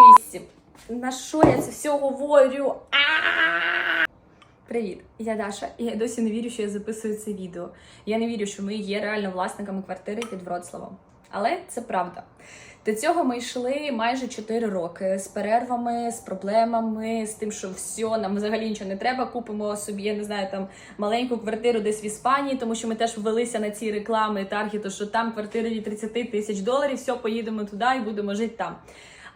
кисті. На що я це все говорю? Привіт, я Даша, і я досі не вірю, що я записую це відео. Я не вірю, що ми є реально власниками квартири під Вроцлавом. Але це правда. До цього ми йшли майже 4 роки з перервами, з проблемами, з тим, що все, нам взагалі нічого не треба. Купимо собі, я не знаю, там маленьку квартиру десь в Іспанії, тому що ми теж ввелися на ці реклами таргету, що там квартири від 30 тисяч доларів, все, поїдемо туди і будемо жити там.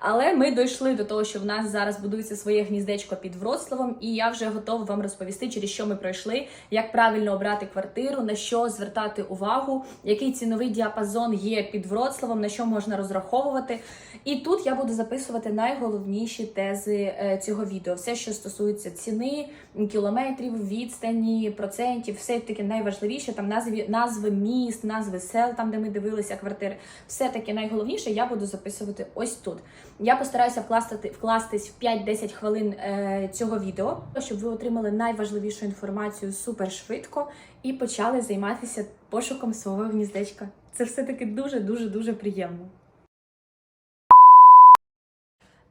Але ми дійшли до того, що в нас зараз будується своє гніздечко під Вроцлавом, і я вже готова вам розповісти, через що ми пройшли, як правильно обрати квартиру, на що звертати увагу, який ціновий діапазон є під Вроцлавом, на що можна розраховувати. І тут я буду записувати найголовніші тези е, цього відео. Все, що стосується ціни, кілометрів, відстані, процентів, все таке найважливіше. Там назви, назви міст, назви сел, там де ми дивилися квартири. Все таке найголовніше я буду записувати ось тут. Я постараюся вкласти, вкластись в 5-10 хвилин е, цього відео, щоб ви отримали найважливішу інформацію супер швидко і почали займатися пошуком свого гніздечка. Це все таки дуже дуже дуже приємно.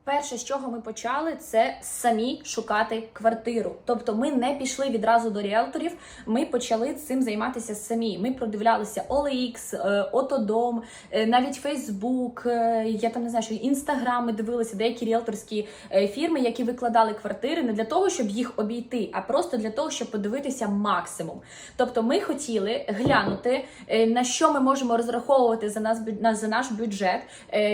Перше, з чого ми почали, це самі шукати квартиру. Тобто ми не пішли відразу до ріелторів, ми почали цим займатися самі. Ми продивлялися OLX, е, Отодом, е, навіть Facebook, е, я там не знаю, що Інстаграм, ми дивилися деякі ріелторські фірми, які викладали квартири не для того, щоб їх обійти, а просто для того, щоб подивитися максимум. Тобто, ми хотіли глянути, на що ми можемо розраховувати за нас за наш бюджет,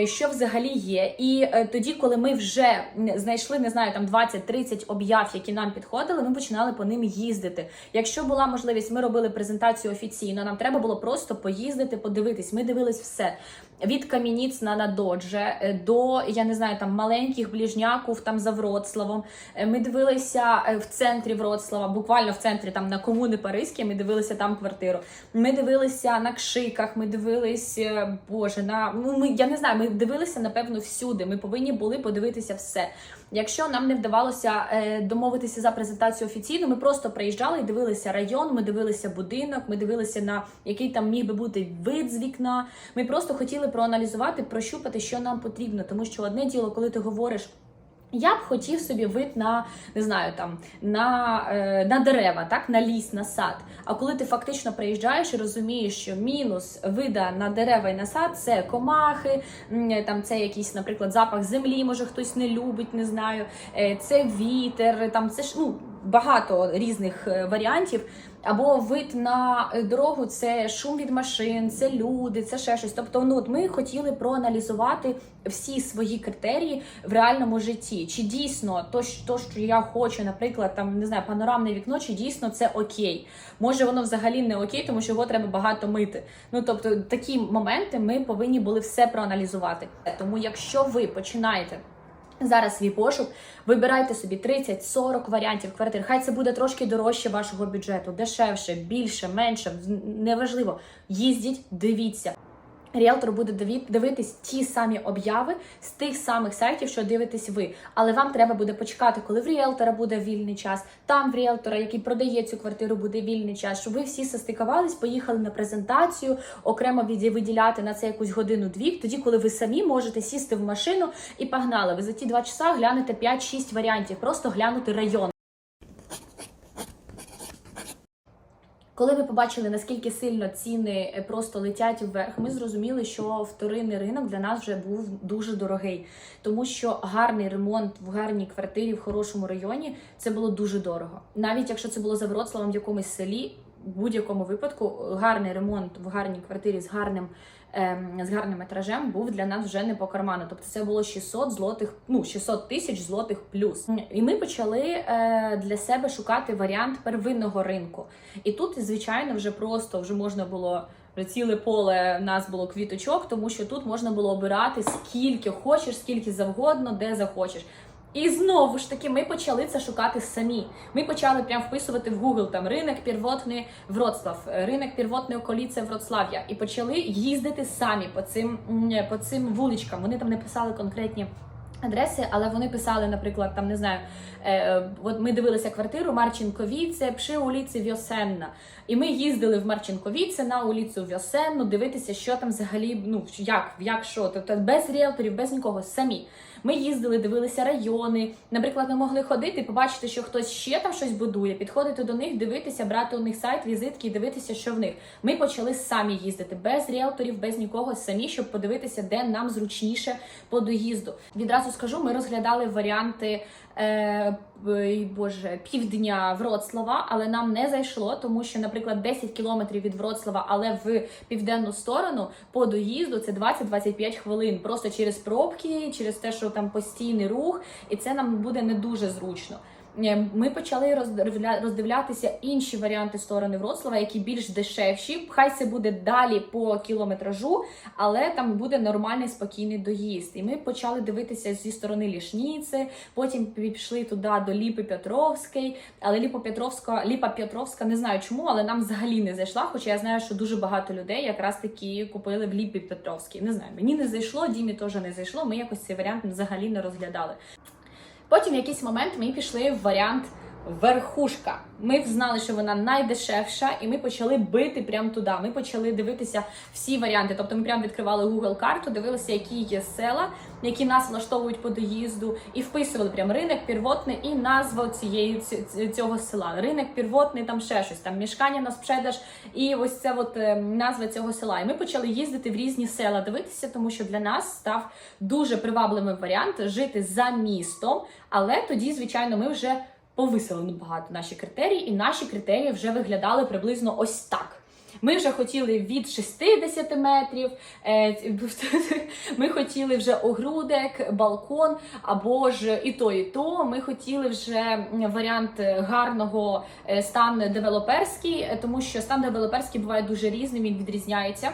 що взагалі є. І тоді, коли ми вже знайшли, не знаю, там 20-30 об'яв, які нам підходили, ми починали по ним їздити. Якщо була можливість, ми робили презентацію офіційно. Нам треба було просто поїздити, подивитись. Ми дивились все. Від Кам'яніць на Надодже е, до я не знаю там маленьких ближняків там за Вроцлавом. Е, Ми дивилися е, в центрі Вроцлава, буквально в центрі там на комуни Паризькі. Ми дивилися там квартиру. Ми дивилися на Кшиках. Ми дивилися, боже, на ну ми я не знаю. Ми дивилися напевно всюди. Ми повинні були подивитися все. Якщо нам не вдавалося е, домовитися за презентацію офіційно, ми просто приїжджали і дивилися район, ми дивилися будинок, ми дивилися на який там міг би бути вид з вікна. Ми просто хотіли проаналізувати, прощупати, що нам потрібно. Тому що одне діло, коли ти говориш. Я б хотів собі вид на не знаю там на, е, на дерева, так на ліс, на сад. А коли ти фактично приїжджаєш і розумієш, що мінус вида на дерева і на сад це комахи, там це якийсь, наприклад, запах землі, може хтось не любить, не знаю. е, Це вітер, там це ж ну багато різних е, варіантів. Або вид на е, дорогу це шум від машин, це люди, це ще щось. Тобто, ну от ми хотіли проаналізувати всі свої критерії в реальному житті. Чи дійсно то, то, що я хочу, наприклад, там не знаю, панорамне вікно, чи дійсно це окей? Може, воно взагалі не окей, тому що його треба багато мити. Ну тобто, такі моменти ми повинні були все проаналізувати. Тому, якщо ви починаєте. Зараз свій пошук, вибирайте собі 30-40 варіантів квартир. Хай це буде трошки дорожче вашого бюджету, дешевше, більше, менше, неважливо. Їздіть, дивіться. Ріелтор буде дивитись ті самі обяви з тих самих сайтів, що дивитесь ви. Але вам треба буде почекати, коли в ріелтора буде вільний час, там в ріелтора, який продає цю квартиру, буде вільний час, щоб ви всі состикувались, поїхали на презентацію, окремо виділяти на це якусь годину-дві, тоді, коли ви самі можете сісти в машину і погнали. Ви за ті два часа глянете 5-6 варіантів, просто глянути район. Коли ми побачили, наскільки сильно ціни е, просто летять вверх, ми зрозуміли, що вторинний ринок для нас вже був дуже дорогий, тому що гарний ремонт в гарній квартирі в хорошому районі це було дуже дорого. Навіть якщо це було за Вроцлавом в якомусь селі, в будь-якому випадку гарний ремонт в гарній квартирі з гарним. ем, З гарним метражем був для нас вже не по карману. Тобто це було 600 злотих, ну 600 тисяч злотих плюс. І ми почали е, для себе шукати варіант первинного ринку. І тут, звичайно, вже просто вже можна було ціле поле в нас було квіточок, тому що тут можна було обирати скільки хочеш, скільки завгодно, де захочеш. І знову ж таки, ми почали це шукати самі. Ми почали прям вписувати в Google там ринок первотний Вроцлав, ринок первотної околіці Вроцлав'я, і почали їздити самі по цим по цим вуличкам. Вони там не писали конкретні. Адреси, але вони писали, наприклад, там не знаю, е, е, от ми дивилися квартиру Марченковіце, пши уліці Вьосенна. І ми їздили в Марченковіце на уліцю Вьосенну, дивитися, що там взагалі, ну як, як що, тобто без ріелторів, без нікого, самі. Ми їздили, дивилися райони. Наприклад, ми могли ходити, побачити, що хтось ще там щось будує, підходити до них, дивитися, брати у них сайт, візитки і дивитися, що в них. Ми почали самі їздити без ріелторів, без нікого, самі, щоб подивитися, де нам зручніше по доїзду. Відразу скажу, ми розглядали варіанти. Е, Боже, півдня Вроцлава, але нам не зайшло, тому що, наприклад, 10 кілометрів від Вроцлава, але в південну сторону по доїзду це 20-25 хвилин. Просто через пробки, через те, що там постійний рух, і це нам буде не дуже зручно. Ми почали роздивлятися інші варіанти сторони Вроцлава, які більш дешевші. Хай це буде далі по кілометражу, але там буде нормальний спокійний доїзд. І ми почали дивитися зі сторони Лішніці, потім пішли туди до Ліпи Петровської, але Ліпа Петровська, Ліпа Петровська не знаю чому, але нам взагалі не зайшла. Хоча я знаю, що дуже багато людей якраз таки купили в Ліпі Петровській. Не знаю, мені не зайшло, Дімі теж не зайшло. Ми якось цей варіант взагалі не розглядали. Потім в якийсь момент ми пішли в варіант верхушка. Ми знали, що вона найдешевша, і ми почали бити прямо туди. Ми почали дивитися всі варіанти. Тобто ми прямо відкривали Google карту, дивилися, які є села, які нас влаштовують по доїзду, і вписували прям ринок первотний і назва цієї цього села. Ринок первотний, там ще щось, там мішкання на спшедаш, і ось це от е, назва цього села. І ми почали їздити в різні села, дивитися, тому що для нас став дуже привабливим варіант жити за містом. Але тоді, звичайно, ми вже повисили набагато наші критерії, і наші критерії вже виглядали приблизно ось так. Ми вже хотіли від 60 метрів, е, ми хотіли вже огрудек, балкон, або ж і то, і то. Ми хотіли вже варіант гарного е, стан девелоперський, е, тому що стан девелоперський буває дуже різним, він відрізняється.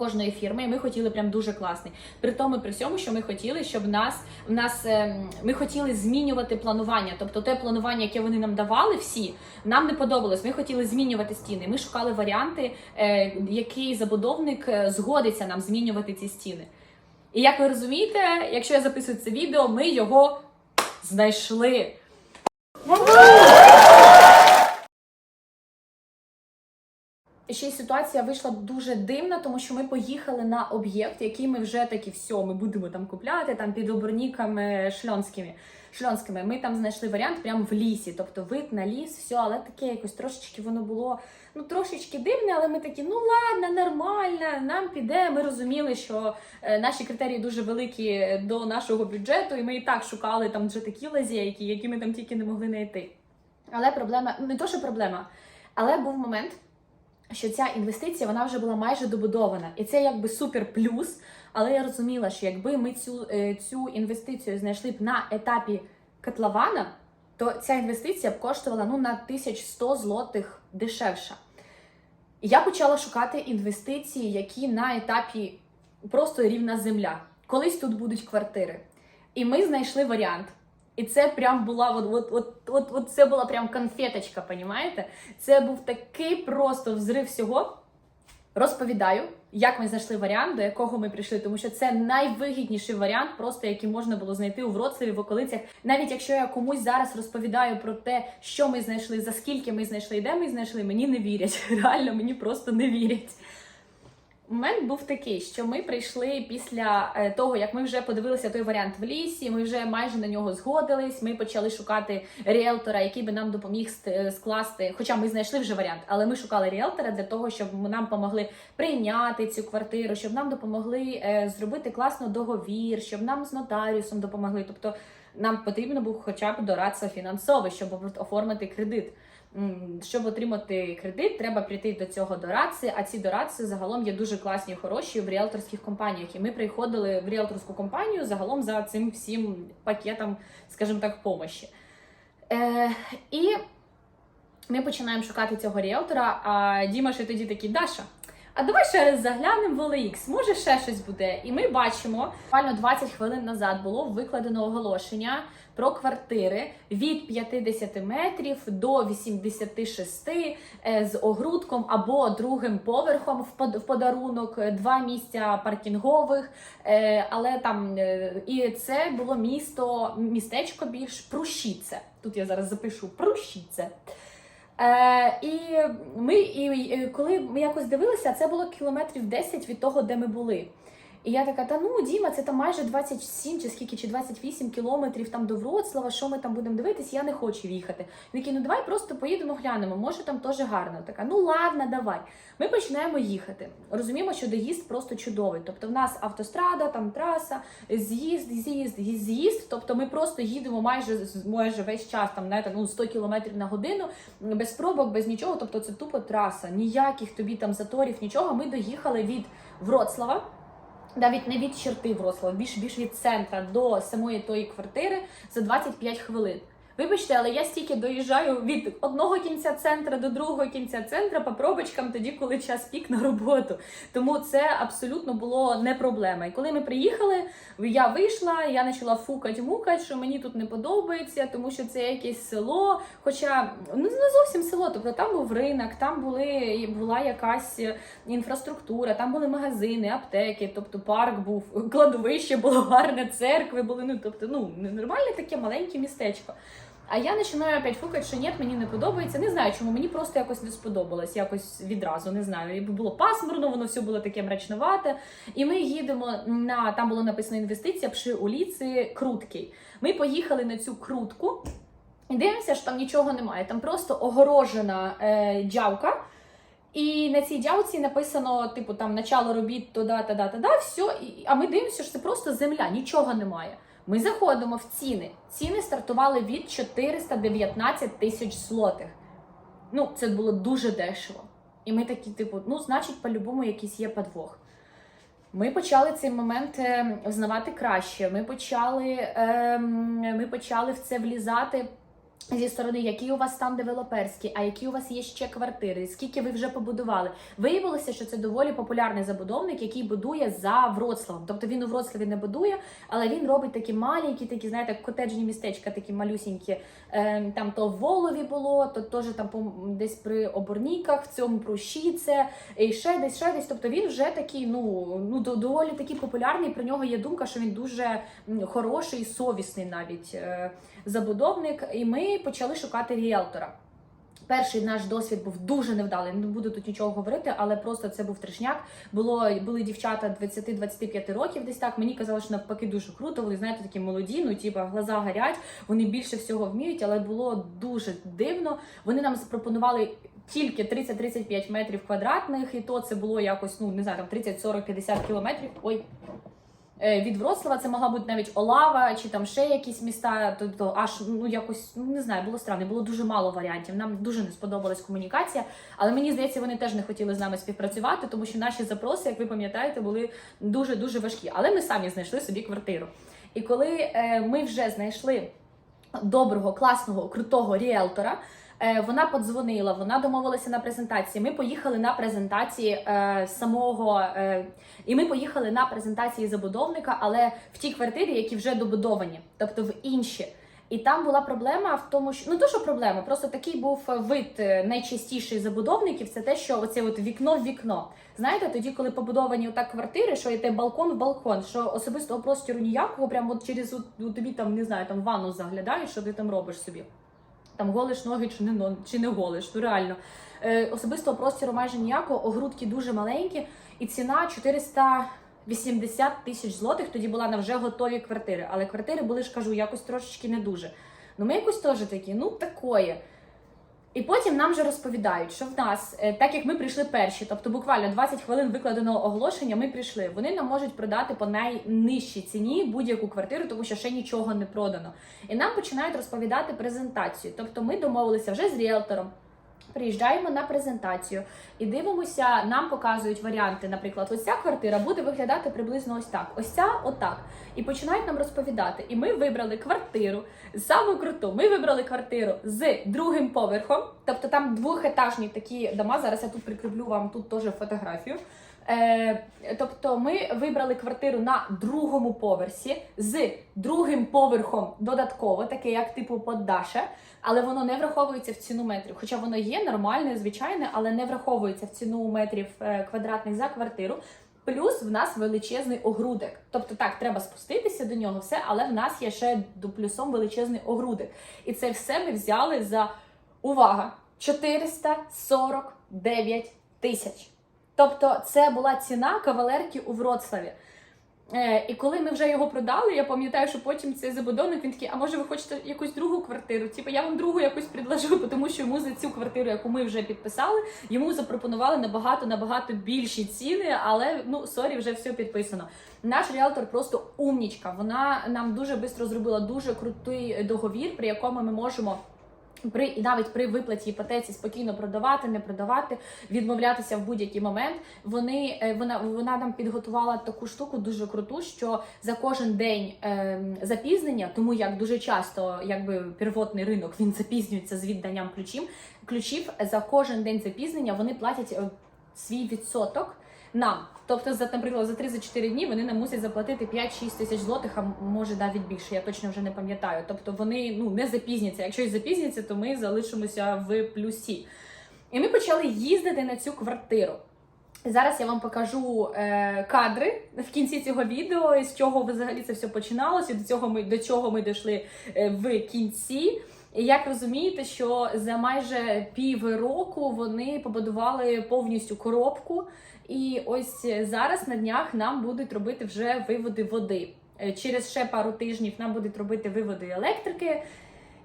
Кожної фірми, і ми хотіли прям дуже класний. При тому, при всьому, що ми хотіли, щоб нас в нас ем, ми хотіли змінювати планування. Тобто те планування, яке вони нам давали, всі нам не подобалось. Ми хотіли змінювати стіни. Ми шукали варіанти, е, який забудовник е, згодиться нам змінювати ці стіни. І як ви розумієте, якщо я записую це відео, ми його знайшли. Ще й ситуація вийшла дуже дивна, тому що ми поїхали на об'єкт, який ми вже такі все, ми будемо там купляти там під оберніками шльонськими. Шльонськими. Ми там знайшли варіант прямо в лісі, тобто вид на ліс, все, але таке якось трошечки воно було ну трошечки дивне, але ми такі, ну ладно, нормально, нам піде. Ми розуміли, що е, наші критерії дуже великі до нашого бюджету, і ми і так шукали там вже такі лазейки, які ми там тільки не могли знайти. Але проблема, не то, що проблема, але був момент що ця інвестиція вона вже була майже добудована, і це якби супер плюс. Але я розуміла, що якби ми цю, е, цю інвестицію знайшли б на етапі котлована, то ця інвестиція б коштувала ну на 1100 злотих дешевша. І я почала шукати інвестиції, які на етапі просто рівна земля. Колись тут будуть квартири. І ми знайшли варіант. І це прям була от, от, от, от, от це була прям конфеточка, понімаєте? Це був такий просто взрив всього. Розповідаю, як ми знайшли варіант, до якого ми прийшли, тому що це найвигідніший варіант, просто який можна було знайти у Вроцлаві, в околицях. Навіть якщо я комусь зараз розповідаю про те, що ми знайшли, за скільки ми знайшли і де ми знайшли, мені не вірять. Реально, мені просто не вірять. Момент був такий, що ми прийшли після е, того, як ми вже подивилися той варіант в лісі. Ми вже майже на нього згодились. Ми почали шукати ріелтора, який би нам допоміг скласти. Хоча ми знайшли вже варіант, але ми шукали ріелтора для того, щоб нам допомогли прийняти цю квартиру, щоб нам допомогли е, зробити класно договір, щоб нам з нотаріусом допомогли. Тобто нам потрібно був хоча б дорадство фінансовий, щоб оформити кредит. Щоб отримати кредит, треба прийти до цього дорадці, а ці дорадці загалом є дуже класні, хороші в ріелторських компаніях. І ми приходили в ріелторську компанію загалом за цим всім пакетом, скажімо так, помощі. Е, і ми починаємо шукати цього ріелтора, а Діма ще тоді такий, Даша, а давай ще раз заглянемо в OLX, може ще щось буде. І ми бачимо, буквально 20 хвилин назад було викладено оголошення про квартири від 50 метрів до 86 е, з огрудком або другим поверхом в подарунок, два місця паркінгових. е, Але там е, і це було місто, містечко більш Прущіце. Тут я зараз запишу Прущіце. Е, і ми, і, коли ми якось дивилися, це було кілометрів 10 від того, де ми були. І я така, та ну Діма, це там майже 27 чи скільки, чи 28 кілометрів там до Вроцлава, що ми там будемо дивитись, я не хочу їхати. Він такий, ну давай просто поїдемо глянемо, може там теж гарно. Така, ну ладно, давай. Ми починаємо їхати. Розуміємо, що доїзд просто чудовий. Тобто в нас автострада, там траса, з'їзд, з'їзд, з'їзд. Тобто ми просто їдемо майже майже весь час, там знаєте, ну 100 кілометрів на годину, без пробок, без нічого. Тобто це тупо траса, ніяких тобі там заторів, нічого. Ми доїхали від Вроцлава. Навіть не від черти Вроцлава, більш більш від центра до самої тої квартири за 25 хвилин. Вибачте, але я стільки доїжджаю від одного кінця центра до другого кінця центра по пробочкам тоді, коли час пік на роботу. Тому це абсолютно було не проблема. І коли ми приїхали, я вийшла, я почала фукать мукать, що мені тут не подобається, тому що це якесь село. Хоча ну не зовсім село, тобто там був ринок, там були була якась інфраструктура, там були магазини, аптеки, тобто парк був, кладовище було гарне, церкви були. Ну тобто, ну нормальне таке маленьке містечко. А я починаю опять фукати, що ні, мені не подобається. Не знаю, чому мені просто якось не сподобалось, якось відразу не знаю. І було пасмурно, воно все було таке мрачновате. І ми їдемо на там було написано інвестиція пши уліці Круткий. Ми поїхали на цю крутку і дивимося, що там нічого немає. Там просто огорожена е, джавка. І на цій дявці написано, типу, там начало робіт туди, туди, туди, все. І, а ми дивимося, що це просто земля, нічого немає. Ми заходимо в ціни. Ціни стартували від 419 тисяч злотих. Ну, це було дуже дешево. І ми такі, типу, ну, значить, по-любому якийсь є подвох. Ми почали цей момент е, взнавати краще. Ми почали, е, ми почали в це влізати зі сторони, які у вас стан девелоперський, а які у вас є ще квартири, скільки ви вже побудували. Виявилося, що це доволі популярний забудовник, який будує за Вроцлавом. Тобто він у Вроцлаві не будує, але він робить такі маленькі, такі, знаєте, котеджні містечка, такі малюсінькі. Е, там то в Волові було, то теж там десь при Оборніках, в цьому Прущіце, і ще десь, ще десь. Тобто він вже такий, ну, ну доволі такий популярний. Про нього є думка, що він дуже хороший, совісний навіть е, забудовник. І ми почали шукати ріелтора. Перший наш досвід був дуже невдалий. Не буду тут нічого говорити, але просто це був трешняк. Було були дівчата 20-25 років, десь так. Мені казали, що навпаки дуже круто. Вони знаєте, такі молоді, ну типа глаза горять. Вони більше всього вміють, але було дуже дивно. Вони нам запропонували тільки 30-35 метрів квадратних, і то це було якось, ну не знаю, там 30, 40, 50 кілометрів. Ой. Е, Від Вроцлава це могла бути навіть Олава чи там ще якісь міста. Тобто, аж ну якось ну не знаю, було странно, було дуже мало варіантів. Нам дуже не сподобалась комунікація, але мені здається, вони теж не хотіли з нами співпрацювати, тому що наші запроси, як ви пам'ятаєте, були дуже дуже важкі. Але ми самі знайшли собі квартиру. І коли е, ми вже знайшли доброго, класного, крутого ріелтора. Е, Вона подзвонила, вона домовилася на презентації. Ми поїхали на презентації е, самого, е, і ми поїхали на презентації забудовника, але в ті квартирі, які вже добудовані, тобто в інші. І там була проблема в тому, що ну то, що проблема, просто такий був вид найчастіший забудовників. Це те, що оце от вікно в вікно. Знаєте, тоді, коли побудовані отак квартири, що йде балкон в балкон, що особистого простору ніякого, прямо от через от, ну, тобі там не знаю, там ванну заглядаєш, що ти там робиш собі. Там голиш ноги чи не чи не голиш, ну реально. Е, особистого простору майже ніякого, огрудки дуже маленькі, і ціна 480 тисяч злотих тоді була на вже готові квартири. Але квартири були ж кажу, якось трошечки не дуже. Ну ми якось теж такі, ну такое. І потім нам вже розповідають, що в нас, е, так як ми прийшли перші, тобто буквально 20 хвилин викладеного оголошення, ми прийшли. Вони нам можуть продати по найнижчій ціні будь-яку квартиру, тому що ще нічого не продано. І нам починають розповідати презентацію. Тобто ми домовилися вже з ріелтором. Приїжджаємо на презентацію і дивимося, нам показують варіанти. Наприклад, ось ця квартира буде виглядати приблизно ось так, ось ця отак. І починають нам розповідати. І ми вибрали квартиру саме круту. Ми вибрали квартиру з другим поверхом, тобто там двохетажні такі дома. Зараз я тут прикріплю вам тут теж фотографію. Е, тобто ми вибрали квартиру на другому поверсі з другим поверхом додатково, таке як типу поддаше, але воно не враховується в ціну метрів. Хоча воно є нормальне, звичайне, але не враховується в ціну метрів е, квадратних за квартиру. Плюс в нас величезний огрудик. Тобто так, треба спуститися до нього, все, але в нас є ще до плюсом величезний огрудик. І це все ми взяли за увага 449 тисяч. Тобто, це була ціна кавалерки у Вроцлаві. Е, і коли ми вже його продали, я пам'ятаю, що потім цей забудовник він такий, а може ви хочете якусь другу квартиру? Типу, я вам другу якусь предложу, тому що йому за цю квартиру, яку ми вже підписали, йому запропонували набагато набагато більші ціни, але ну сорі, вже все підписано. Наш ріалтор просто умнічка. Вона нам дуже швидко зробила дуже крутий договір, при якому ми можемо. При і навіть при виплаті іпотеці спокійно продавати, не продавати, відмовлятися в будь-який момент. Вони е, вона вона нам підготувала таку штуку дуже круту, що за кожен день е, запізнення, тому як дуже часто, якби первотний ринок він запізнюється з відданням ключів. Ключів за кожен день запізнення вони платять е, свій відсоток нам. Тобто, за наприклад, за 3-4 дні вони нам мусять заплатити 5-6 тисяч злотих, а може навіть більше. Я точно вже не пам'ятаю. Тобто вони ну не запізняться. Якщо й запізняться, то ми залишимося в плюсі. І ми почали їздити на цю квартиру. Зараз я вам покажу е, кадри в кінці цього відео, з чого взагалі це все починалося. До цього ми до чого ми дійшли е, в кінці. І як розумієте, що за майже пів року вони побудували повністю коробку. І ось зараз на днях нам будуть робити вже виводи води. Е, Через ще пару тижнів нам будуть робити виводи електрики.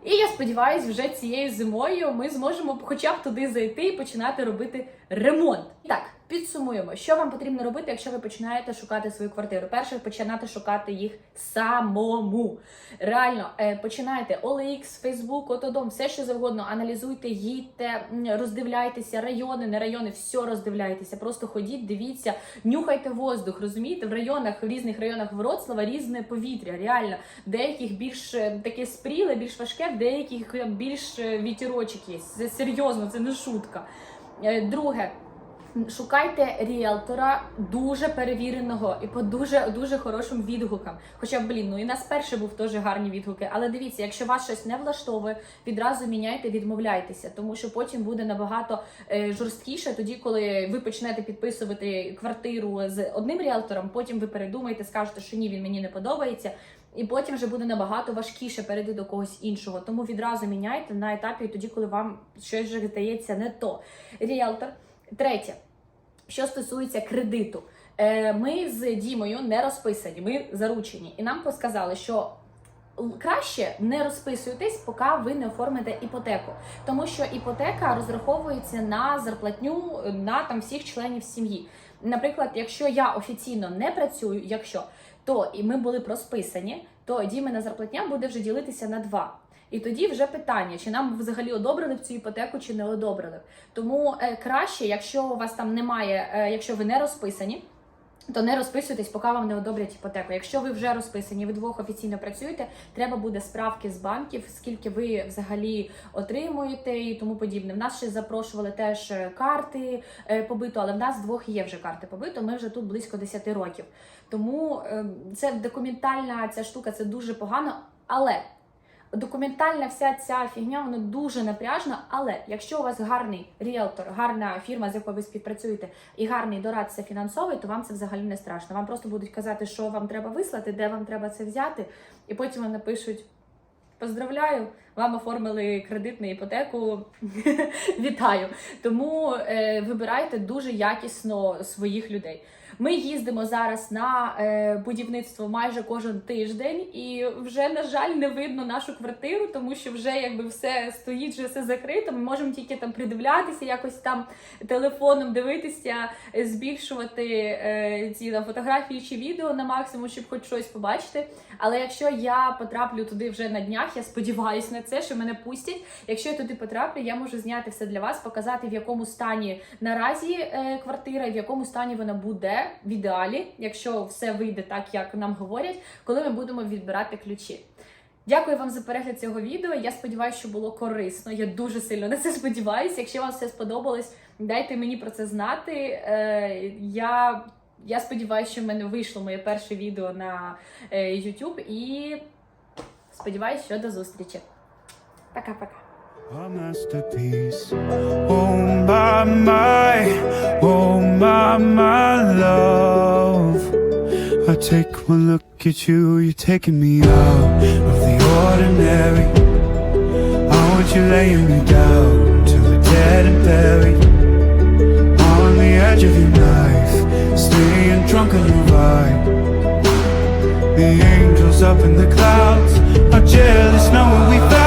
І я сподіваюся, вже цією зимою ми зможемо хоча б туди зайти і починати робити ремонт. Так, підсумуємо, що вам потрібно робити, якщо ви починаєте шукати свою квартиру. Перше, починати шукати їх самому. Реально, е, починайте OLX, Facebook, Отодом, все що завгодно. Аналізуйте, їдьте, роздивляйтеся, райони, не райони, все роздивляйтеся. Просто ходіть, дивіться, нюхайте воздух. Розумієте, в районах, в різних районах Вроцлава різне повітря. Реально, деяких більш е, таке спріле, більш важке, в деяких е, більш вітерочок є. Це серйозно, це не шутка. Друге. Шукайте ріелтора дуже перевіреного і по дуже дуже хорошим відгукам. Хоча, блін, ну і нас перше був теж гарні відгуки. Але дивіться, якщо вас щось не влаштовує, відразу міняйте, відмовляйтеся, тому що потім буде набагато е, жорсткіше, тоді, коли ви почнете підписувати квартиру з одним ріелтором, потім ви передумаєте, скажете, що ні, він мені не подобається. І потім вже буде набагато важкіше перейти до когось іншого. Тому відразу міняйте на етапі тоді, коли вам щось вже здається не то. Ріелтор. Третє, що стосується кредиту, Е, ми з Дімою не розписані, ми заручені, і нам сказали, що краще не розписуйтесь, поки ви не оформите іпотеку, тому що іпотека розраховується на зарплатню е, на там всіх членів сім'ї. Наприклад, якщо я офіційно не працюю, якщо то і ми були б розписані, то Дімина зарплатня буде вже ділитися на два. І тоді вже питання, чи нам взагалі одобрили б цю іпотеку, чи не одобрили. Тому е, краще, якщо у вас там немає, е, якщо ви не розписані, то не розписуйтесь, поки вам не одобрять іпотеку. Якщо ви вже розписані, ви двох офіційно працюєте, треба буде справки з банків, скільки ви взагалі отримуєте і тому подібне. В нас ще запрошували теж е, карти побиту, але в нас двох є вже карти побиту. Ми вже тут близько 10 років. Тому е, це документальна ця штука, це дуже погано. Але документальна вся ця фігня, вона дуже напряжна. Але якщо у вас гарний ріелтор, гарна фірма, з якою ви співпрацюєте, і гарний дорадця фінансовий, то вам це взагалі не страшно. Вам просто будуть казати, що вам треба вислати, де вам треба це взяти, і потім вам напишуть. Поздравляю, вам оформили кредит на іпотеку. Вітаю! Тому е, вибирайте дуже якісно своїх людей. Ми їздимо зараз на е, будівництво майже кожен тиждень, і вже на жаль не видно нашу квартиру, тому що вже якби все стоїть, вже все закрито. Ми можемо тільки там придивлятися, якось там телефоном дивитися, е, збільшувати е, ці там, фотографії чи відео на максимум, щоб хоч щось побачити. Але якщо я потраплю туди вже на днях, я сподіваюся на це, що мене пустять. Якщо я туди потраплю, я можу зняти все для вас, показати в якому стані наразі е, квартира, в якому стані вона буде в ідеалі, якщо все вийде так, як нам говорять, коли ми будемо відбирати ключі. Дякую вам за перегляд цього відео. Я сподіваюся, що було корисно. Я дуже сильно на це сподіваюся. Якщо вам все сподобалось, дайте мені про це знати. Е, я, я сподіваюся, що в мене вийшло моє перше відео на е, YouTube і сподіваюся, що до зустрічі. Пока-пока. A masterpiece. Oh my my, oh my my love. I take one look at you, you're taking me out of the ordinary. I want you laying me down till we're dead and buried. On the edge of your knife, staying drunk on your vibe. The angels up in the clouds are jealous knowing we found